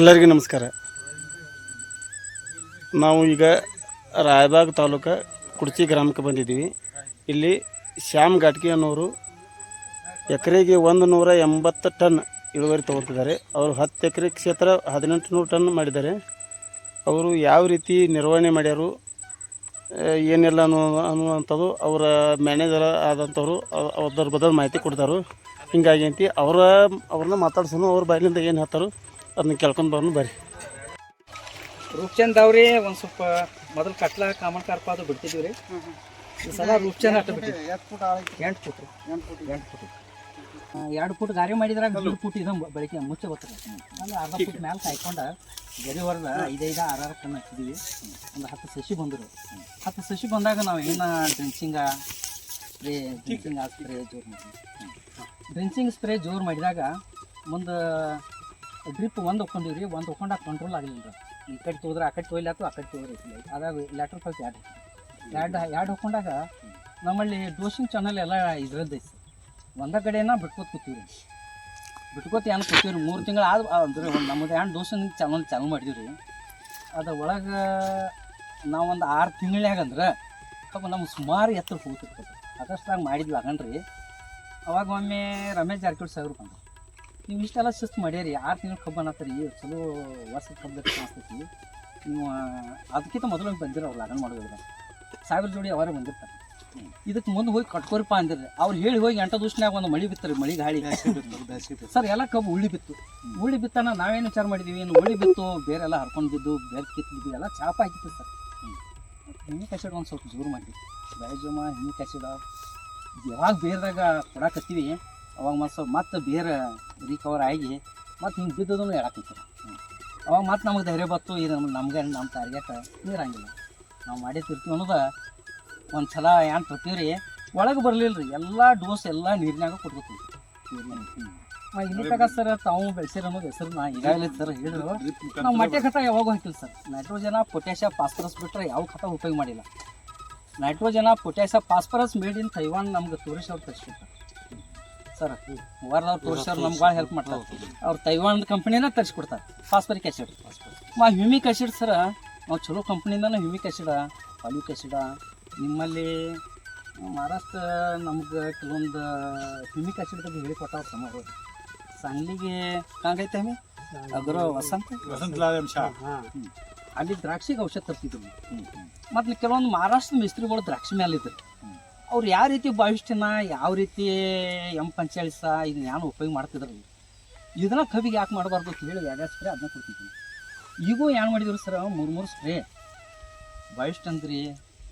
ಎಲ್ಲರಿಗೂ ನಮಸ್ಕಾರ. ನಾವು ಈಗ ರಾಯಬಾಗ್ ತಾಲೂಕು ಕುಡ್ಚಿ ಗ್ರಾಮಕ್ಕೆ ಬಂದಿದ್ದೀವಿ. ಇಲ್ಲಿ ಶ್ಯಾಮ್ ಘಾಟ್ಗಿ ಅನ್ನೋರು ಎಕರೆಗೆ ಒಂದು ನೂರ ಎಂಬತ್ತು ಟನ್ ಇಳುವರಿ ತೊಗೊತಿದ್ದಾರೆ ಅವರು ಹತ್ತು ಎಕರೆ ಕ್ಷೇತ್ರ ಹದಿನೆಂಟು ನೂರು ಟನ್ ಮಾಡಿದ್ದಾರೆ. ಅವರು ಯಾವ ರೀತಿ ನಿರ್ವಹಣೆ ಮಾಡ್ಯಾರು ಏನೆಲ್ಲ ಅನ್ನೋ, ಅನ್ನುವಂಥದ್ದು ಅವರ ಮ್ಯಾನೇಜರ್ ಆದಂಥವ್ರು ಅದ್ರ ಬದಲು ಮಾಹಿತಿ ಕೊಡ್ತಾರೆ. ಹಿಂಗಾಗಿ ಅಂತಿ ಅವರ, ಅವ್ರನ್ನ ಮಾತಾಡ್ಸೋನು ಅವ್ರ ಬಾಯಿಲಿಂದ ಏನು ಹೇಳ್ತಾರೋ. ಅದನ್ನ ಕೇಳ್ಕೊಂಡು ಬರ್ನು ಬರ್ರಿ. ರೂಪ್ಚಂದ್ ಅವ್ರಿ ಒಂದ್ ಸ್ವಲ್ಪ ಮೊದಲು ಕಟ್ಲ ಕಾಮನ್ ಕಾರ್ಪ ಅದು ಬಿಡ್ತಿದ್ವಿ ರೀ ಈ ಸಲ ರೂಪ್ಚಂದ್ ಅಟ್ಟ ಬಿಟ್ಟಿದ್ವಿ. ಎಂಟು ಫುಟ್ ಎಂಟು ಫುಟ್. ಎರಡು ಫುಟ್ ಗಾರಿ ಮಾಡಿದ್ರಾಗ ಮೂರು ಫುಟ್ ಇದು ಬೆಳಿಗ್ಗೆ ಮುಚ್ಚೆ ಬರ್ತದೆ ಅಂದ್ರೆ ಅರ್ಧ ಫುಟ್ ಮ್ಯಾಲ ಕಾಯ್ಕೊಂಡ ಗರಿ ಹೊರದ ಐದೈದು ಆರಾರು ಟನ್ ಹಾಕಿದ್ವಿ. ಒಂದು ಹತ್ತು ಸಸಿ ಬಂದರು. ಹತ್ತು ಸಸಿ ಬಂದಾಗ ನಾವು ಏನು ಡ್ರಿಂಚಿಂಗ ಸ್ಪ್ರೇ ಡ್ರಿಂಚಿಂಗ್ ಸ್ಪ್ರೇ ಜೋರು ಮಾಡಿದ್ವಿ ಡ್ರಿಂಚಿಂಗ್ ಸ್ಪ್ರೇ ಜೋರು ಮಾಡಿದಾಗ ಮುಂದೆ ಡ್ರಿಪ್ ಒಂದು ಒಕ್ಕೊಂಡಿವ್ರಿ ಒಂದು ಒಕ್ಕೊಂಡಾಗ ಕಂಟ್ರೋಲ್ ಆಗಲಿಲ್ಲ ರೀ ಈ ಕಡೆ ತೋದ್ರೆ, ಆ ಕಡೆ ತೊಯ್ಲಾತು ಆ ಕಡೆ ತೋದ್ರೆ ಅದಾಗ ಲ್ಯಾಟ್ರ್ ಫಲ್ಸ್ ಎರಡು ಎರಡು ಎರಡು ಹೊಕ್ಕೊಂಡಾಗ ನಮ್ಮಲ್ಲಿ ಡೋಸಿಂಗ್ ಚಾನಲ್ ಎಲ್ಲ ಇದ್ರದ್ದು ಐತಿ ಒಂದ ಕಡೆನ ಬಿಟ್ಕೋತ ಕೂತೀವಿ ಬಿಟ್ಕೋತ ಏನು ಕೂತೀವಿ ಮೂರು ತಿಂಗಳು ಆದ ಅಂದ್ರೆ ನಮ್ಮದು ಏನು ಡೋಸಿಂಗ್ ಚಾನಲ್ ಚಾಲು ಮಾಡಿದ್ವಿ ರೀ. ಅದ್ರ ಒಳಗೆ ನಾವೊಂದು ಆರು ತಿಂಗಳಾಗ ಅಂದ್ರೆ ಪಾಪ ನಮ್ಗೆ ಸುಮಾರು ಎತ್ತರ ಹೋಗ್ತಿರ್ತದೆ ಅದಷ್ಟಾಗಿ ಮಾಡಿದ್ವಿ ಆಗಣ್ರಿ ಅವಾಗ ಒಮ್ಮೆ ರಮೇಶ್ ಜಾರಕಿಹೊಳಿ ಸಾಹೇಬ್ರು ಬಂದರು. ನೀವು ಇಷ್ಟೆಲ್ಲ ಶಿಸ್ತು ಮಾಡ್ಯಾರಿ ಆರು ತಿಂಗಳು ಕಬ್ಬು ಅನ್ನತ್ತೀರಿ ಚಲೋ ವರ್ಷದ ಕಬ್ಬು ಕಾಣಿಸ್ತೈತಿ. ನೀವು ಅದಕ್ಕಿಂತ ಮೊದಲು ಬಂದಿರೋ ಅವ್ರು ಲಗನ್ ಮಾಡೋದಿಲ್ಲ ಸಾವಿರ ಜೋಡಿ ಅವರೇ ಬಂದಿರ್ತಾರೆ. ಇದಕ್ಕೆ ಮುಂದೆ ಹೋಗಿ ಕಟ್ಕೋರಿಪ್ಪ ಅಂದಿರ್ರಿ ಅವ್ರು ಹೇಳಿ ಹೋಗಿ ಎಂಟ ದಿವ್ಸನ್ಯಾಗ ಒಂದು ಮಳಿ ಬಿತ್ತರಿ ಮಳಿ ಗಾಳಿ. ಸರ್ ಎಲ್ಲ ಕಬ್ಬು ಉಳ್ಳಿ ಬಿತ್ತು. ಉಳ್ಳಿ ಬಿತ್ತನ ನಾವೇನು ವಿಚಾರ ಮಾಡಿದೀವಿ ಏನು ಉಳ್ಳಿ ಬಿತ್ತು ಬೇರೆಲ್ಲ ಹರ್ಕೊಂಡು ಬಿದ್ದು ಬೇರೆ ಕಿತ್ತಿದ್ದು ಎಲ್ಲ ಚಾಪ ಹಾಕಿತ್ತು ಸರ್. ಹಿಂಗೆ ಕಸಿಡ ಒಂದು ಸ್ವಲ್ಪ ಜೋರು ಮಾಡಿದ್ವಿ. ಬೇಜಮ್ಮ ಹಿಂಗೆ ಕಸಿಡ. ಯಾವಾಗ ಬೇರೆದಾಗ ಕೊಡಾಕತ್ತೀವಿ. ಅವಾಗ ಮತ್ತೆ ಮತ್ತೆ ಬೇರೆ ರಿಕವರ್ ಆಗಿ ಮತ್ತೆ ಹಿಂಗೆ ಬಿದ್ದದನ್ನು ಹೇಳಕತ್ತೀವಿ ಅವಾಗ ಮತ್ತೆ ನಮಗೆ ಧೈರ್ಯ ಬತ್ತು ಇದು ನಮ್ಗೆ ನಮ್ಮ ಟಾರ್ಗೆಟ್ ನೀರಂಗಿಲ್ಲ ನಾವು ಮಾಡಿರ್ತೀವಿ ಅನ್ನೋದು ಒಂದು ಸಲ ಏನು ತರ್ತೀವಿ ರೀ ಒಳಗೆ ಬರಲಿಲ್ಲ ರೀ ಎಲ್ಲ ಡೋಸ್ ಎಲ್ಲ ನೀರಿನಾಗ ಕೊಡ್ಬೇಕು ಇಲ್ಲಿ ತಗ ಸರ್ ತಾವು ಬೆಳೆಸಿರೋ ಅನ್ನೋದು ಹೆಸರು ನಾ ಈಗಾಗಲೇ ಸರ್ ಹೇಳಿದ್ರು. ನಾವು ಮಟ್ಟೆ ಖತ ಯಾವಾಗ ಹಾಕಿಲ್ಲ ಸರ್ ನೈಟ್ರೋಜನ ಪೊಟ್ಯಾಷಿಯ ಫಾಸ್ಫರಸ್ ಬಿಟ್ಟರೆ ಯಾವ ಖತ ಉಪಯೋಗ ಮಾಡಿಲ್ಲ. ನೈಟ್ರೋಜನ ಪೊಟ್ಯಾಷಿಯಾ ಫಾಸ್ಫರಸ್ ಮೇಡ್ ಇನ್ ತೈವಾನ್ ನಮ್ಗೆ ತೋರಿಸೋರು ತರಿಸ್ಬೇಕು ಸರ್ ವಾರದವ್ರು ತೋರಿಸೋರು ನಮ್ಗೆ ಭಾಳ ಹೆಲ್ಪ್ ಮಾಡ್ತಾರೆ. ಅವ್ರು ತೈವಾನ್ ಕಂಪ್ನಿನ ತರಿಸ್ಕೊಡ್ತಾರೆ. ಫಾಸ್ಫರಿಕ್ ಆ್ಯಸಿಡ್ ಮಾ ಹ್ಯೂಮಿಕ್ ಆ್ಯಸಿಡ್ ಸರ ನಾವು ಚಲೋ ಕಂಪ್ನಿಯಿಂದನೂ ಹ್ಯೂಮಿಕ್ ಆ್ಯಸಿಡ ಪಾಲಿಕ್ ಆ್ಯಸಿಡ ನಿಮ್ಮಲ್ಲಿ ಮಹಾರಾಷ್ಟ್ರ ನಮ್ಗೆ ಕೆಲವೊಂದು ಹ್ಯೂಮಿಕ್ ಆ್ಯಸಿಡ್ ಬಗ್ಗೆ ಹೇಳಿಕೊಟ್ಟಾವ ಸಮಾರೋಹ ಸಾಂಗ್ಲಿಗೆ ಕಾಂಗೈತೆ ವಸಂತ? ಅಲ್ಲಿ ದ್ರಾಕ್ಷಿಗೆ ಔಷಧ ತರ್ತಿದ್ವಿ. ಮತ್ತು ಕೆಲವೊಂದು ಮಹಾರಾಷ್ಟ್ರ ಮಿಸ್ತ್ರಿಗಳು ದ್ರಾಕ್ಷಿ ಮೇಲೆ ಇದ್ರು. ಅವ್ರು ಯಾವ ರೀತಿ ಭವಿಷ್ಯನ ಯಾವ ರೀತಿ ಎಂ ಪಂಚಾಳಿಸ ಇದನ್ನ ಏನು ಉಪಯೋಗ ಮಾಡ್ತಿದ್ರು? ಇದನ್ನ ಕವಿಗೆ ಯಾಕೆ ಮಾಡಬಾರ್ದು ಅಂತ ಹೇಳಿ ಎರಡು ಸ್ಪ್ರೇ ಅದನ್ನ ಕೊಡ್ತಿದ್ವಿ. ಈಗೂ ಏನು ಮಾಡಿದ್ರು ಸರ್ ಮೂರು ಮೂರು ಸ್ಪ್ರೇ ಭವಿಷ್ಯ ಅಂದ್ರಿ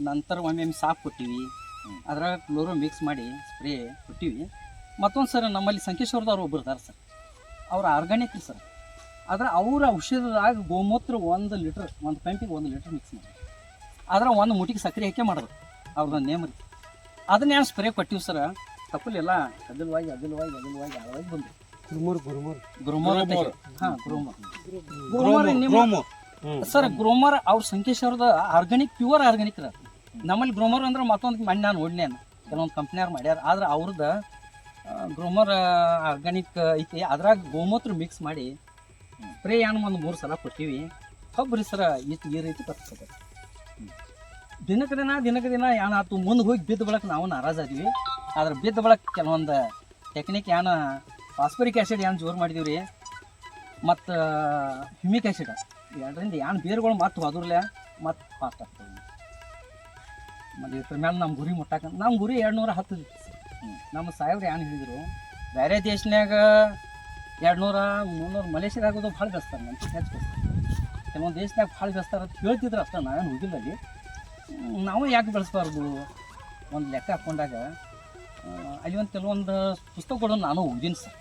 ನಂತರ ಒಮ್ಮೆ ಸಾಪ್ ಕೊಟ್ಟಿವಿ. ಅದ್ರಾಗ ಕ್ಲೋರೋ ಮಿಕ್ಸ್ ಮಾಡಿ ಸ್ಪ್ರೇ ಕೊಟ್ಟಿವಿ. ಮತ್ತೊಂದು ಸರ್ ನಮ್ಮಲ್ಲಿ ಸಂಕೇಶ್ವರದವ್ರು ಒಬ್ಬರು ಇದ್ದಾರೆ ಸರ್ ಅವ್ರು ಆರ್ಗಾನಿಕ್ ರೀ ಸರ್ ಆದ್ರೆ ಅವ್ರ ಔಷಧದಾಗ ಗೋಮೂತ್ರ ಒಂದು ಲೀಟ್ರ್ ಒಂದು ಪಂಪಿಗೆ ಒಂದು ಲೀಟ್ರ್ ಮಿಕ್ಸ್ ಮಾಡಿ. ಆದ್ರೆ ಒಂದು ಮುಟ್ಟಿಗೆ ಸಕ್ಕರೆ ಹಾಕಿ ಮಾಡೋದು ಅವ್ರದ್ದು ನೇಮ್ ರೀ. ಅದನ್ನ ಏನು ಸ್ಪ್ರೇ ಕೊಟ್ಟಿವಿ ಸರ್ ತಪ್ಪಲೆಲ್ಲ? ಅದಿಲ್ವಾಗಿ ಅದಿಲ್ವಾಗಿ ಅದಿಲ್ವಾಗಿ ಆಳವಾಗಿ ಬಂದು ಗುರುಮೂರ್ ಗುರುಮೂರ್. ಗುರುಮೂರ್ ಅಂತ ಹಾಂ ಗ್ರೋಮರ್. ಗ್ರೋಮರ್. ನಿಮ್ಮ ಸರ್ ಗ್ರೋಮರ್ ಅವ್ರ ಸಂಕೇಶ್ವರದ ಆರ್ಗಾನಿಕ್ ಪ್ಯೂರ್ ಆರ್ಗಾನಿಕ್ ಅದ. ನಮ್ಮಲ್ಲಿ ಗ್ರೋಮರ್ ಅಂದ್ರೆ ಮತ್ತೊಂದು ಮಣ್ಣ ನಾನು ನೋಡ್ನೇನು ಕೆಲವೊಂದು ಕಂಪ್ನಿಯವ್ರು ಮಾಡ್ಯಾರ. ಆದ್ರೆ ಅವ್ರದ್ದು ಗ್ರೋಮರ್ ಆರ್ಗಾನಿಕ್ ಐತಿ. ಅದ್ರಾಗ ಗೋಮೂತ್ರ ಮಿಕ್ಸ್ ಮಾಡಿ ಸ್ಪ್ರೇ ಏನು ಒಂದು ಮೂರು ಸಲ ಕೊಟ್ಟಿವಿ. ಕೊಬ್ಬರಿ ಸರ ಇಷ್ಟು ಈ ರೀತಿ ಬರ್ತದೆ ದಿನಕ್ಕೆ ದಿನ ದಿನಕ್ಕೆ ದಿನ ಏನಾಯ್ತು ಮುಂದೆ ಹೋಗಿ ಬಿದ್ದ ಬಳಕ ನಾವು ನಾರಾಜಾದ್ವಿ ಆದ್ರೆ ಬಿದ್ದ ಬಳಕ ಕೆಲವೊಂದು ಟೆಕ್ನಿಕ್ ಏನು ಫಾಸ್ಫರಿಕ್ ಆ್ಯಸಿಡ್ ಏನು ಜೋರು ಮಾಡಿದೀವಿ ರೀ ಮತ್ತು ಹ್ಯೂಮಿಕ್ ಆ್ಯಸಿಡ್ ಎರಡರಿಂದ ಏನು ಬೇರುಗಳು ಮತ್ತು ಹೋದ್ರಲ್ಲೇ ಮತ್ತೆ ಫಾಸ್ಟ್ ಆಗ್ತದೆ. ಮತ್ತು ಇದ್ರ ಮೇಲೆ ನಮ್ಮ ಗುರಿ ಮುಟ್ಟಾಕ ನಮ್ಮ ಗುರಿ ಎರಡು ನೂರ ಹತ್ತು ನಮ್ಮ ಸಾಹೇಬ್ರು ಏನು ಹೇಳಿದರು ಬೇರೆ ದೇಶನ್ಯಾಗ ಎರಡು ನೂರ ಮುನ್ನೂರು ಮಲೇಷ್ಯಾದಾಗೋದು ಭಾಳ ಬೆಸ್ತಾರೆ ನಮ್ಮ ಹೆಚ್ಚು ಕೆಲವೊಂದು ದೇಶನ್ಯಾಗ ಭಾಳ ಬೆಳೆಸ್ತಾರೆ ಅಂತ ಹೇಳ್ತಿದ್ರು ಅಷ್ಟೇ ನಾನು ಹೋಗಿಲ್ಲ ಅಲ್ಲಿ. ನಾವು ಯಾಕೆ ಬೆಳೆಸ್ಬಾರ್ದು ಒಂದು ಲೆಕ್ಕ ಹಾಕ್ಕೊಂಡಾಗ ಅಲ್ಲಿ ಒಂದು ಕೆಲವೊಂದು ಪುಸ್ತಕಗಳು ನಾನು ಓದಿನಿ ಸರ್.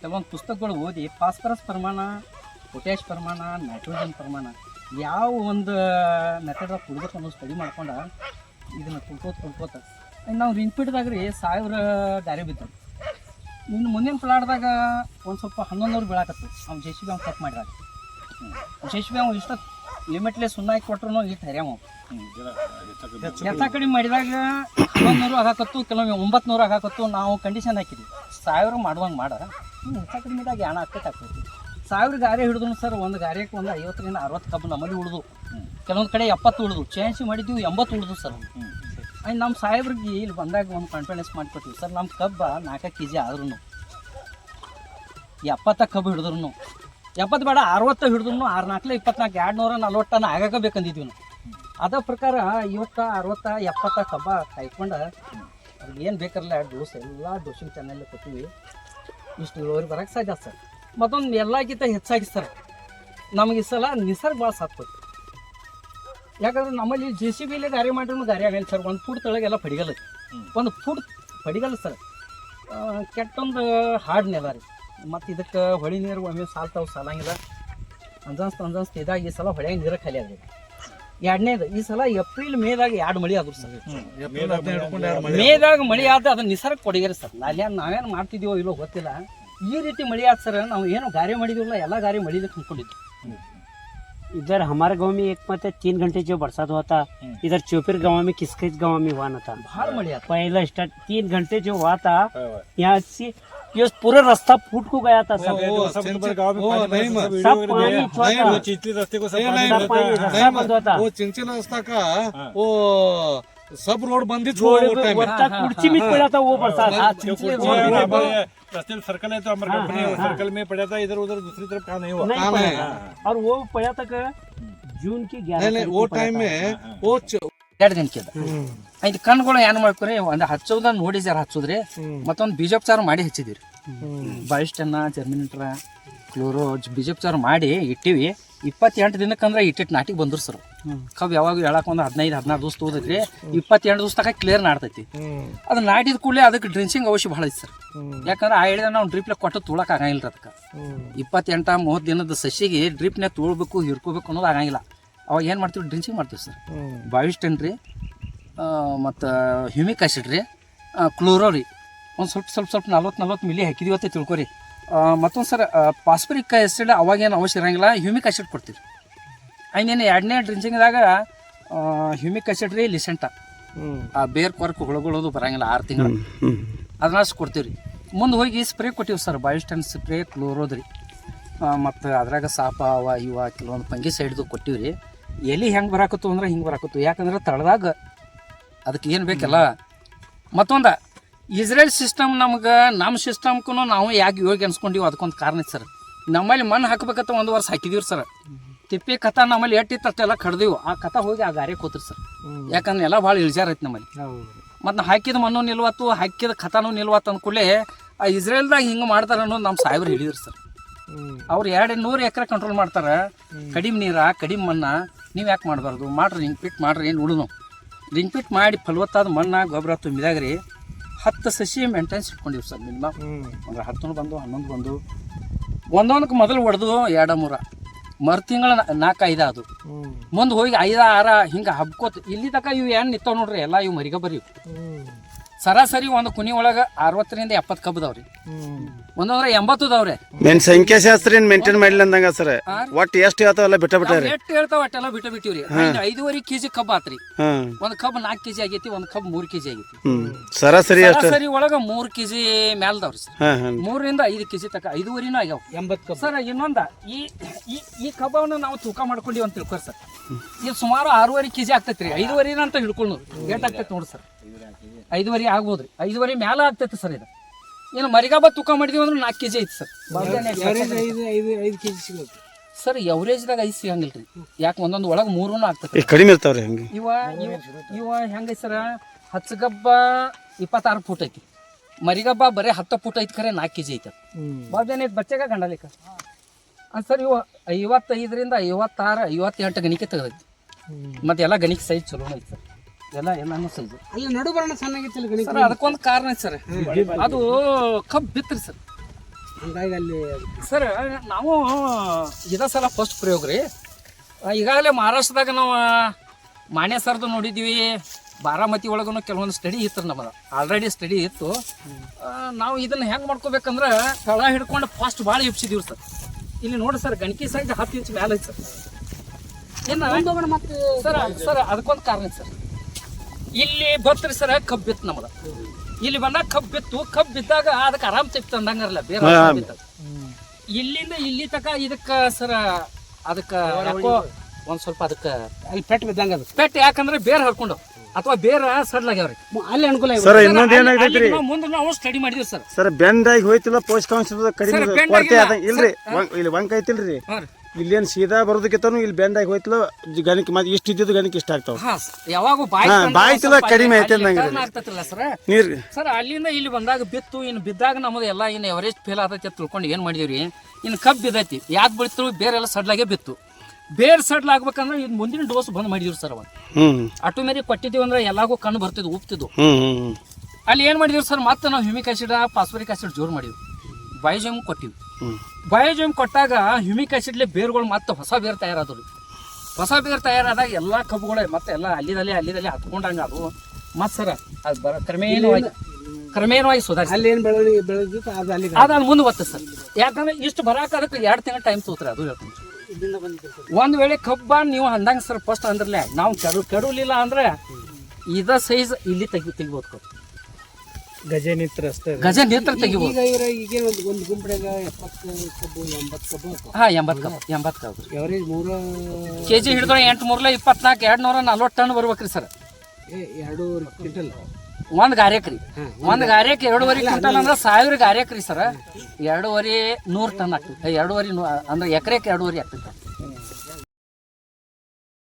ಕೆಲವೊಂದು ಪುಸ್ತಕಗಳು ಓದಿ ಫಾಸ್ಫರಸ್ ಪ್ರಮಾಣ ಪೊಟ್ಯಾಶ್ ಪ್ರಮಾಣ, ನೈಟ್ರೋಜನ್ ಪ್ರಮಾಣ, ಯಾವ ಒಂದು ಮೆಥಡ್ ಕೊಡ್ಬೇಕು ಅನ್ನೋ ಸ್ಟಡಿ ಮಾಡ್ಕೊಂಡು ಇದನ್ನು ತಿಳ್ಕೋತ ತಿಳ್ಕೋತ ನಾವು ರಿಂಗ್ಪೀಟ್ದಾಗ ರೀ ಸಾವಿರ ದಾರಿ ಬಿದ್ದವು ಇನ್ನು ಮುಂದಿನ ಪ್ಲಾಟ್ದಾಗ ಒಂದು ಸ್ವಲ್ಪ ಹನ್ನೊಂದವ್ರು ಬೀಳಾಕತ್ತು ಅವ್ನು ಜೆ ಸಿ ಬಿ ಅವ್ನು ಕಟ್ ಮಾಡಿದಾಗ ಜೆ ಸಿ ಬಿ ಅವ್ನು ಇಷ್ಟ ಲಿಮಿಟ್ಲೆ ಸುಣ್ಣ ಹಾಕಿ ಕೊಟ್ರು ಇಟ್ಟು ಹರ್ಯಾವ ಎತ್ತ ಕಡಿಮೆ ಮಾಡಿದಾಗ ಹನ್ನೊಂದು ನೂರು ಆಗಾಕತ್ತು ಕೆಲವೊಮ್ಮೆ ಒಂಬತ್ತು ನೂರು ಆಗಾಕತ್ತು ನಾವು ಕಂಡೀಷನ್ ಹಾಕಿದ್ವಿ. ಸಾವಿರ ಮಾಡುವಂಗೆ ಮಾಡ. ಹೆಚ್ಚ ಕಡಿಮೆದಾಗ ಯಾಣ ಹಾಕಕ್ಕೆ ಆಗ್ತೈತಿ ಸಾವಿರ ಗಾರೆ ಹಿಡಿದ್ರು ಸರ್ ಒಂದು ಗಾರೆಗೆ ಒಂದು ಐವತ್ತರಿಂದ ಅರವತ್ತು ಕಬ್ಬು ನಮ್ಮಲ್ಲಿ ಉಳಿದು. ಕೆಲವೊಂದು ಕಡೆ ಎಪ್ಪತ್ತು ಉಳಿದು. ಚೇಂಜ್ ಮಾಡಿದ್ವಿ ಎಂಬತ್ತು ಉಳಿದು ಸರ್. ಆಯ್ತು ನಮ್ಮ ಸಾಹೇಬ್ರಿಗೆ ಇಲ್ಲಿ ಬಂದಾಗ ಒಂದು ಕಾನ್ಫಿಡೆನ್ಸ್ ಮಾಡಿಕೊಟ್ಟಿವಿ ಸರ್ ನಮ್ಮ ಕಬ್ಬ ನಾಲ್ಕು ಕೆ ಜಿ ಆದ್ರೂ ಎಪ್ಪತ್ತ ಕಬ್ಬು ಹಿಡಿದ್ರು ಎಪ್ಪತ್ತು ಬೇಡ ಅರವತ್ತು ಹಿಡಿದ್ರು ಆರು ನಾಲ್ಕಲೆ ಇಪ್ಪತ್ನಾಲ್ಕು ಎರಡು ನೂರ ನಲ್ವತ್ತು ಟನ್ ಆಗಾಕ ಬೇಕಂದಿದ್ವಿ ನಾವು. ಅದ ಪ್ರಕಾರ ಇವತ್ತ ಅರವತ್ತ ಎಪ್ಪತ್ತ ಕಬ್ಬ ಕಾಯ್ಕೊಂಡು ಅವ್ರಿಗೆ ಏನು ಬೇಕಾರಲ್ಲ ಡೋಸ್ ಎಲ್ಲ ಡೋಸಿಂಗ್ ಚಾನಲ್ ಕೊಟ್ಟಿವಿ ಇಷ್ಟು ಇಳುವರಿ ಬರಕ್ಕೆ ಸಾಧ್ಯ ಸರ್. ಮತ್ತೊಂದು ಎಲ್ಲಕ್ಕಿಂತ ಹೆಚ್ಚಾಗಿ ಸರ್ ನಮಗೆ ಈ ಸಲ ನಿಸರ್ಗ ಭಾಳ ಸಾಥ್ ಯಾಕಂದ್ರೆ ನಮ್ಮಲ್ಲಿ ಜೆ ಸಿ ಬಿಲಿ ಗಾರಿ ಮಾಡಿದ್ರು ಗಾರಿ ಆಗಲ್ಲ ಸರ್ ಒಂದು ಫುಟ್ ತಳಗೆಲ್ಲ ಪಡಿಗಲ್ಲ. ಒಂದು ಫುಟ್ ಪಡಿಗಲ್ಲ ಸರ್. ಕೆಟ್ಟೊಂದು ಹಾಡು ನೆಲ ರೀ. ಮತ್ತು ಇದಕ್ಕೆ ಹೊಳಿ ನೀರು ಒಮ್ಮೆ ಸಾಲ್ತಾವ ಸಾಲಂಗಿಲ್ಲ. ಅಂಜಾನ್ಸ್ ಅಂಜಾನ್ಸ್ ಇದಾಗಿ ಈ ಸಲ ಹೊಳ್ಯಾಗ ನೀರು ಖಾಲಿ ಆಗಿದೆ. ಎರಡನೇದು ಈ ಸಲ ಏಪ್ರಿಲ್ ಮೇದಾಗ ಎರಡು ಮಳಿ ಆದ್ರು ಸರ್. ಮೇದಾಗ ಮಳಿ ಆದ ಅದನ್ನ ನಿಸರ್ಗ ಕೊಡಿಗೆರಿ ಸರ್. ಅಲ್ಲಿ ನಾವೇನು ಮಾಡ್ತಿದೀವೋ ಇಲ್ಲೋ ಗೊತ್ತಿಲ್ಲ. ಈ ರೀತಿ ಮಳಿ ಆದ ಸರ್ ನಾವು ಏನು ಗಾರಿ ಮಾಡಿದಿವಲ್ಲ ಎಲ್ಲ ಗಾರಿ ಮಳಿದಕ್ಕೆ ಅನ್ಕೊಂಡಿದ್ವಿ इधर हमारे गाँव में एक मत तीन घंटे जो बरसात हुआ था इधर चौपिर गाँव में किसकिस गाँव में हुआ ना था? पहला स्टार्ट तीन घंटे जो हुआ था यहाँ से ये पूरा रास्ता फूट को गया था सब। सब पानी रास्ते सब वो रास्ता का वो सब रोड बंद ही छोड़ कुर्सी में पड़ा था वो बरसात। हाँ, रस्ते में सर्कल है तो हमारे कंपनी है सर्कल में पड़ा था इधर उधर दूसरी तरफ कहाँ नहीं हुआ नहीं काम पड़ा है। और वो पड़ा था कि जून की नहीं ग्यारह नहीं तारीख वो को पड़ा टाइम था। में वो च- ಎರಡು ಗಂಟೆ ಅದ ಐದು ಕಣ್ಗಳು ಏನು ಮಾಡ್ಕೊರಿ ಒಂದು ಹಚ್ಚೋದ ನೋಡಿ ಜರ ಹಚ್ಚೋದ್ರಿ ಮತ್ತೊಂದು ಬೀಜೋಪಚಾರ ಮಾಡಿ ಹಚ್ಚಿದಿರಿ ಬಾಯಿಸ್ಟನ್ನ ಜರ್ಮಿನೇಟ್ರ ಕ್ಲೋರೋ ಬೀಜೋಪಚಾರ ಮಾಡಿ ಇಟ್ಟಿವಿ. ಇಪ್ಪತ್ತೆಂಟು ದಿನಕ್ಕಂದ್ರೆ ಇಟ್ಟಿಟ್ಟು ನಾಟಿಗೆ ಬಂದ್ರು ಸರ್. ಕಬ್ಬು ಯಾವಾಗ ಹೇಳಕ್ ಒಂದು ಹದಿನೈದು ಹದಿನಾರು ದಿವಸ ತೋದ್ರಿ ಇಪ್ಪತ್ತೆಂಟು ದಿವಸ ತನಕ ಕ್ಲಿಯರ್ ನಾಡ್ತೈತಿ. ಅದು ನಾಟಿದ ಕೂಡಲೇ ಅದಕ್ಕೆ ಡ್ರಿಂಕ್ಸಿಂಗ್ ಅವಶ್ಯ ಭಾಳ ಐತಿ ಸರ್. ಯಾಕಂದ್ರೆ ಆ ಹೇಳಿದ್ರೆ ನಾವು ಡ್ರಿಪ್ಲೆ ಕೊಟ್ಟು ತೋಳಕ್ ಆಗಂಗಿಲ್ಲ ಅದಕ್ಕೆ ಇಪ್ಪತ್ತೆಂಟ ಮೂವತ್ತು ದಿನದ ಸಸಿಗೆ ಡ್ರಿಪ್ನೇ ತುಳ್ಬೇಕು ಹಿರ್ಕೋಬೇಕು ಅನ್ನೋದು ಆಗಂಗಿಲ್ಲ. ಅವಾಗ ಏನು ಮಾಡ್ತೀವಿ? ಡ್ರಿಂಚಿಂಗ್ ಮಾಡ್ತೀವಿ ಸರ್. ಬಾವಿಸ್ಟನ್ ರೀ ಮತ್ತು ಹ್ಯೂಮಿಕ್ ಆಸಿಡ್ ರೀ ಕ್ಲೋರೋ ರೀ. ಒಂದು ಸ್ವಲ್ಪ ಸ್ವಲ್ಪ ಸ್ವಲ್ಪ ನಲ್ವತ್ತು ನಲ್ವತ್ತು ಮಿಲಿ ಹಾಕಿದೀವಿ ಅಂತ ತಿಳ್ಕೊರಿ. ಮತ್ತೊಂದು ಸರ್ ಪಾಸ್ಪರಿಕ್ ಆಸಿಡ್ ಅವಾಗೇನು ಅವಶ್ಯ ಇರೋಂಗಿಲ್ಲ ಹ್ಯೂಮಿಕ್ ಆ್ಯಸಿಡ್ ಕೊಡ್ತೀವಿ. ಐನೇನು ಎರಡನೇ ಡ್ರಿಂಚಿಂಗ್ದಾಗ ಹ್ಯೂಮಿಕ್ ಆ್ಯಸಿಡ್ ರೀ ಲಿಸೆಂಟ ಆ ಬೇರ್ ಕೊರಕು ಹುಳುಗಳದು ಬರಂಗಿಲ್ಲ ಆರು ತಿಂಗಳು. ಅದನ್ನ ಕೊಡ್ತೀವಿ ರೀ ಮುಂದೆ ಹೋಗಿ ಸ್ಪ್ರೇ ಕೊಟ್ಟಿವಿ ಸರ್ ಬಯೋಸ್ಟನ್ ಸ್ಪ್ರೇ ಕ್ಲೋರೋದ್ರಿ ಮತ್ತು ಅದ್ರಾಗ ಸಾಪ ಅವ ಇವ ಕೆಲವೊಂದು ಪಂಗಿ ಸೈಡ್ದು ಕೊಟ್ಟಿವಿ ರೀ. ಎಲಿ ಹೆಂಗೆ ಬರಾಕತ್ತು ಅಂದ್ರೆ ಹಿಂಗೆ ಬರಾಕತ್ತು ಯಾಕಂದ್ರೆ ತಳದಾಗ ಅದಕ್ಕೆ ಏನು ಬೇಕಲ್ಲ. ಮತ್ತೊಂದು ಇಸ್ರೇಲ್ ಸಿಸ್ಟಮ್ ನಮ್ಗೆ ನಮ್ಮ ಸಿಸ್ಟಮ್ಗೂ ನಾವು ಯಾಕೆ ಯೋಗ ಅನ್ಸ್ಕೊಂಡಿವಿ ಅದಕ್ಕೊಂದು ಕಾರಣ ಸರ್ ನಮ್ಮಲ್ಲಿ ಮಣ್ಣು ಹಾಕ್ಬೇಕಂತ ಒಂದು ವರ್ಷ ಹಾಕಿದೀವಿ ಸರ್ ತಿಪ್ಪೆ ಕಥಾ ನಮ್ಮಲ್ಲಿ ಎಟ್ಟಿತ್ತು ಅಷ್ಟೆಲ್ಲ ಕಡ್ದೀವಿ. ಆ ಕಥಾ ಹೋಗಿ ಆ ಗಾರೆ ಕೂತ್ರಿ ಸರ್ ಯಾಕಂದ್ರೆ ಎಲ್ಲ ಭಾಳ ಇಳಿಜಾರ ಐತೆ ನಮ್ಮಲ್ಲಿ. ಮತ್ತು ಹಾಕಿದ ಮಣ್ಣು ನಿಲ್ವತ್ತು ಹಾಕಿದ ಕಥಾನು ನಿಲ್ವತ್ತು ಅಂದ್ಕೂಡಲೇ ಆ ಇಸ್ರೇಲ್ದಾಗ ಹಿಂಗೆ ಮಾಡ್ತಾರೆ ಅನ್ನೋದು ನಮ್ಮ ಸಾಹೇಬ್ರು ಹೇಳಿದ್ರು ಸರ್ ಅವ್ರು ಎರಡು ನೂರು ಎಕರೆ ಕಂಟ್ರೋಲ್ ಮಾಡ್ತಾರೆ. ಕಡಿಮೆ ನೀರ ಕಡಿಮೆ ಮಣ್ಣ ನೀವು ಯಾಕೆ ಮಾಡಬಾರ್ದು? ಮಾಡ್ರಿ ರಿಂಗ್ ಪಿಟ್ ಮಾಡ್ರಿ ಏನು ಉಳಿದು ರಿಂಗ್ ಪಿಟ್ ಮಾಡಿ ಫಲವತ್ತಾದ ಮಣ್ಣ ಗೊಬ್ಬರ ತುಂಬಿದಾಗ ರೀ. ಹತ್ತು ಸಸಿ ಮೇಂಟೆನ್ಸ್ ಇಟ್ಕೊಂಡಿವಿ ಸರ್ ಮಿನಿಮಮ್ ಅಂದ್ರೆ ಹತ್ತು ಬಂದು ಹನ್ನೊಂದು ಬಂದು. ಒಂದೊಂದಕ್ಕೆ ಮೊದಲು ಹೊಡೆದು ಎರಡು ಮೂರ. ಮರು ತಿಂಗಳ ನಾಲ್ಕು ಐದು ಅದು. ಮುಂದೆ ಹೋಗಿ ಐದ ಆರ ಹಿಂಗೆ ಹಬ್ಕೋತ ಇಲ್ಲಿ ತನಕ ಇವು ಏನು ನಿಂತಾವ ನೋಡ್ರಿ ಎಲ್ಲ ಇವು ಮರಿಗ ಬರೀ ಸರಾಸರಿ ಒಂದು ಕುನಿ ಒಳಗ ಅರವತ್ತರಿಂದ ಎಪ್ಪತ್ತು ಕಬ್ಬದವ್ರಿ ಒಂದೊಂದ್ರೆ ಎಂಬತ್ತು ಅದಾವ್ರಿ. ಮೇನ್ ಸಂಖ್ಯಾಶಾಸ್ತ್ರ ಏನ್ ಮೇಂಟೈನ್ ಮಾಡಿಲ್ಲ ಅಂದಂಗ ಸರ್? ಒಟ್ಟು ಎಷ್ಟು ಹೇಳ್ತಾವಲ್ಲ ಬಿಟ್ಟ ಬಿಟ್ಟಾರಿ ಎಷ್ಟು ಹೇಳ್ತಾವ ಅಟ್ಟೆಲ್ಲ ಬಿಟ್ಟ ಬಿಟ್ಟಿವ್ರಿ. ಐದು ಐದುವರೆ ಕೆಜಿ ಕಬ್ಬು ಆತ್ರಿ. ಒಂದ್ ಕಬ್ ನಾಲ್ಕು ಕೆಜಿ ಆಗೈತಿ ಒಂದ್ ಕಬ್ ಮೂರ್ ಕೆಜಿ ಆಗೈತಿ. ಸರಾಸರಿ ಅಷ್ಟ ಸರಾಸರಿ ಒಳಗ ಮೂರ್ ಕೆಜಿ ಮ್ಯಾಲ್ದವ್ರಿ ಸರ್. ಮೂರರಿಂದ ಐದು ಕೆಜಿ ತಕ ಐದುವರಿನೂ ಆಗ್ಯಾವ. ಎಂಬತ್ತು ಸರ್ ಇನ್ನೊಂದ ಈ ಈ ಈ ಕಬ್ಬವನ್ನು ನಾವು ತೂಕ ಮಾಡ್ಕೊಂಡಿವಿ ಅಂತ ತಿಳ್ಕೊರಿ ಸರ್. ಇದು ಸುಮಾರು ಆರೂವರೆ ಕೆಜಿ ಆಗ್ತೈತ್ರಿ. ಐದುವರೆ ಅಂತ ಹಿಡ್ಕೊಂಡು ಏಟ್ ಆಗ್ತೈತಿ ನೋಡಿ ಸರ್. ಐದುವರೆ ಆಗ್ಬೋದ್ರಿ. ಐದುವರೆ ಮ್ಯಾಲ ಆಗ್ತೈತೆ ಸರ್ ಇದು. ಏನು ಮರಿಗಾಬ ತೂಕ ಮಾಡಿದೀವಿ ಅಂದ್ರೆ ನಾಲ್ಕು ಕೆಜಿ ಐತಿ ಸರ್. ಐದು ಐದು ಐದು ಕೆ ಜಿ ಸಿಗುತ್ತೆ. ಸರ್ ಎವರೇಜ್ದಾಗ ಐದು ರೀ ಯಾಕೆ ಒಂದೊಂದು ಒಳಗೆ ಮೂರೂ ಆಗ್ತೈತಿ. ಕಡಿಮೆ ಇರ್ತಾವ್ರಿ ಹಂಗೆ. ಇವ ಇವ- ಇವ ಹೆಂಗೈತಿ ಸರ? ಹಚ್ಚಗಬ್ಬ ಇಪ್ಪತ್ತಾರು ಫೂಟ್ ಐತಿ. ಮರಿಗಬ್ಬ ಬರೀ ಹತ್ತು ಫೂಟ್ ಐತಿ ಖರೆ ನಾಲ್ಕು ಕೆ ಜಿ ಐತಿ ಬಾಬ್ದೇನೆ ಬಚ್ಚಗ ಗಂಡಲಿಕ ಸರ್ ಇವ ಐವತ್ತೈದರಿಂದ ಐವತ್ತಾರು ಐವತ್ತೆಂಟು ಗಣಿಕೆ ತೆಗೆದೈತಿ. ಮತ್ತೆಲ್ಲ ಗಣಿಕೆ ಸೈಜ್ ಚಲೋ ಐತಿ ಸರ್. ಎಲ್ಲ ಎಲ್ಲಾನು ಸೈಜ್ ಅಲ್ಲಿ ನಡು ಬರೋಣ ಸಣ್ಣಗಿತ್ತಲ್ಲ ಗಣಿತ ಸರ್ ಅದಕ್ಕೊಂದು ಕಾರಣ ಐತಿ ಸರ್ ಅದು ಕಬ್ಬು ಬಿತ್ತರಿ ಸರ್. ಹಂಗಾಗಿ ಅಲ್ಲಿ ಸರ್ ನಾವು ಇದ ಸಲ ಫಸ್ಟ್ ಪ್ರಯೋಗ ರೀ. ಈಗಾಗಲೇ ಮಹಾರಾಷ್ಟ್ರದಾಗ ನಾವು ಮಾನ್ಯ ಸರ್ದು ನೋಡಿದ್ವಿ ಬಾರಾಮತಿ ಒಳಗೂ ಕೆಲವೊಂದು ಸ್ಟಡಿ ಇತ್ತು ನಮ್ಮದು. ಆಲ್ರೆಡಿ ಸ್ಟಡಿ ಇತ್ತು. ನಾವು ಇದನ್ನ ಹೆಂಗೆ ಮಾಡ್ಕೋಬೇಕಂದ್ರೆ ತಳ ಹಿಡ್ಕೊಂಡು ಫಾಸ್ಟ್ ಭಾಳ ಎಪ್ಸಿದೀವಿ ಸರ್. ಇಲ್ಲಿ ನೋಡಿ ಸರ್ ಗಣಕಿ ಸೈಜ್ ಹತ್ತು ಇಂಚ್ ಮೇಲೆ ಐತೆ ಸರ್. ಏನು? ಮತ್ತೆ ಸರ್ ಸರ್ ಅದಕ್ಕೊಂದು ಕಾರಣ ಸರ್. ಇಲ್ಲಿ ಬತ್ರಿ ಸರ ಕಬ್ಬು ಬಿತ್ತು ನಮ್ಮದು ಇಲ್ಲಿ ಬಂದಾಗ ಕಬ್ಬಿತ್ತು ಕಬ್ಬಿದ್ದಾಗ ಕಬ್ಬು ಬಿದ್ದಾಗ ಅದಕ್ಕೆ ಆರಾಮ್ ತೆಗ್ತು ಅಂದಂಗಾರಲ್ಲ ಬೇರೆ. ಇಲ್ಲಿಂದ ಇಲ್ಲಿ ತಕ ಇದಕ್ಕ ಸರ ಅದಕ್ಕ ಯಾಕೋ ಒಂದ್ ಸ್ವಲ್ಪ ಅದಕ್ಕ ಅಲ್ಲಿ ಪೆಟ್ ಬಿದ್ದಂಗ ಅದು. ಪೆಟ್ ಯಾಕಂದ್ರೆ ಬೇರೆ ಹರ್ಕೊಂಡು ಅಥವಾ ಬೇರ ಸಡ್ಲ್ ಆಗ್ಯಾವ್ರಿ. ಅಲ್ಲಿ ಅನುಕೂಲ. ಸರ್ ಇನ್ನೊಂದು ಏನಾಗೈತ್ರಿ ಮುಂದೆ ನಾವು ಸ್ಟಡಿ ಮಾಡಿದ್ವಿ ಸರ್. ಸರ್ ಬೆಂಡಾಗಿ ಹೋಯ್ತಿಲ್ಲ ಪೋಷಕಾಂಶದ ಕಡಿಮೆ ಕೊರತೆ ಆದ ಇಲ್ರಿ ಇಲ್ಲಿ ವಂಕ ಐತಿಲ್ರಿ. ಇಲ್ಲೇನ್ ಸೀದಾ ಬರೋದಕ್ಕಿಂತನೂ ಇಲ್ಲಿ ಬೆಂಡಾಗಿ ಹೋಯ್ತು ಜಿ- ಗಣಿಕೆ ಮತ್ತೆ ಇಷ್ಟ ಇದ್ದಿದ್ದು ಗಣಿಕೆ ಇಷ್ಟ ಆಗ್ತಾವ. ಹಾ ಯಾವಾಗೂ ಬಾಯಿ ಹಾ, ಬಾಯಿ ಕಡಿಮೆ ಐತೆ ಅಂದಂಗೆ turn ಆಗ್ತೈತಿಲ್ಲ ಸರ್. ನೀರ್ ಸರ್ ಅಲ್ಲಿಂದ ಇಲ್ಲಿ ಬಂದಾಗ ಬಿತ್ತು ಇನ್ನು ಬಿದ್ದಾಗ ನಮ್ಮದು ಎಲ್ಲ ಇನ್ನು ಎವರೇಜ್ ಫೇಲ್ ಅಂತ ತಿಳ್ಕೊಂಡು ಏನು ಮಾಡಿದೀವಿ ಇನ್ನು ಕಬ್ಬು ಬಿದ್ದೈತಿ. ಯಾಕೆ ಬಿಡ್ತು? ಬೇರೆಲ್ಲ ಸಡ್ಲಾಗೆ ಬಿತ್ತು. ಬೇರೆ ಸಡ್ಲ ಆಗ್ಬೇಕಂದ್ರೆ ಇದು ಮುಂದಿನ ಡೋಸ್ ಬಂದ್ ಮಾಡಿದೀವಿ ಸರ್ ಅವಾಗ ಹ್ಮ್. ಅಟು ಮೇಲೆ ಕೊಟ್ಟಿದ್ದೀವಿ ಅಂದ್ರೆ ಎಲ್ಲಾಗೂ ಕಣ್ಣು ಬರ್ತಿದ್ವು ಉಪ್ತಿದ್ವು. ಅಲ್ಲಿ ಏನು ಮಾಡಿದೀವಿ ಸರ್? ಮತ್ತೆ ನಾವು ಹ್ಯೂಮಿಕ್ ಆಸಿಡ್ ಫಾಸ್ಫರಿಕ್ ಆಸಿಡ್ ಜೋರು ಮಾಡಿದ್ವಿ. ಬಯೋಜಮ್ ಕೊಟ್ಟಿವಿ. ಬಯೋಜಮ್ ಕೊಟ್ಟಾಗ ಹ್ಯೂಮಿಕ್ ಆಸಿಡ್ಲಿ ಬೇರುಗಳು ಮತ್ತೆ ಹೊಸ ಬೇರು ತಯಾರಾದವು ಹೊಸ ಬೇರು ತಯಾರಾದಾಗ ಎಲ್ಲ ಕಬ್ಬುಗಳೇ ಮತ್ತೆ ಎಲ್ಲ ಅಲ್ಲಿದಲ್ಲಿ ಅಲ್ಲಿದಲ್ಲಿ ಹತ್ಕೊಂಡಂಗೆ ಅದು ಮತ್ತೆ ಸರ ಅದು ಬರ ಕ್ರಮೇಣವಾಗಿ ಕ್ರಮೇಣವಾಗಿ ಸುಧಾರಿಸಿ. ಅಲ್ಲಿ ಏನು ಬೆಳವಣಿಗೆ ಬೆಳೆದಿತ್ತು ಅದು ಅಲ್ಲಿ ಅದು ಅಲ್ಲಿ ಮುಂದೆ ಬರ್ತದೆ ಸರ್. ಯಾಕಂದ್ರೆ ಇಷ್ಟು ಬರಾಕ ಅದಕ್ಕೆ ಎರಡು ತಿಂಗಳ ಟೈಮ್ ತೋತ್ರಿ ಅದು ಹೇಳ್ತೀನಿ. ಒಂದ್ ವೇಳೆ ಕಬ್ಬ ನೀವು ಅಂದಂಗ ಸರ್ ಫಸ್ಟ್ ಅಂದ್ರಲ್ಲೇ ನಾವು ಕೆಡು ಕೆಡಲಿಲ್ಲ ಅಂದ್ರೆ ಇದ ಸೈಜ್ ಇಲ್ಲಿ ತೆಗಿ ತೆಗಿಬೋದು ಕಬ್ಬು. ಗಜ ನೇತ್ರ ತೆಗಿಬೋದು. ಈಗ ಇವ್ರ ಈಗೇನ್ ಒಂದು ಒಂದು ಗುಂಪಡೆಗ ಎಪ್ಪತ್ತು ಕಬ್ಬು ಎಂಬತ್ತು ಕಬ್ಬು ಹಾ ಎಂಬತ್ತು ಕಬ್ಬು ಎಂಬತ್ತು ಕಬ್ಬು. ಎವರೇಜ್ ಮೂರ ಕೆ ಜಿ ಹಿಡಿದ್ರೆ ಎಂಟು ಮೂರ್ಲ ಇಪ್ಪತ್ನಾಲ್ಕು ಎರಡು ನೂರ ನಲ್ವತ್ತು ಟನ್ ಬರ್ಬೇಕ್ರಿ ಸರ್. ಏ, ಎರಡು ಕ್ವಿಂಟಲ್. ಒಂದು ಗಾರೆಕ್ರಿ. ರೀ ಒಂದ್ ಗಾರೆಕ್ ಎರಡೂವರೆ ಕ್ವಿಂಟಲ್ ಅಂದ್ರೆ ಸಾವಿರ ಗಾರೆಕ್ರಿ ರೀ ಸರ್. ಎರಡೂವರೆ ನೂರು ಟನ್ ಆಗ್ತದೆ. ಎರಡೂವರೆ ನೂ- ಅಂದ್ರೆ ಎಕರೆಕ್ ಎರಡೂವರೆ ಆಗ್ತೈತೆ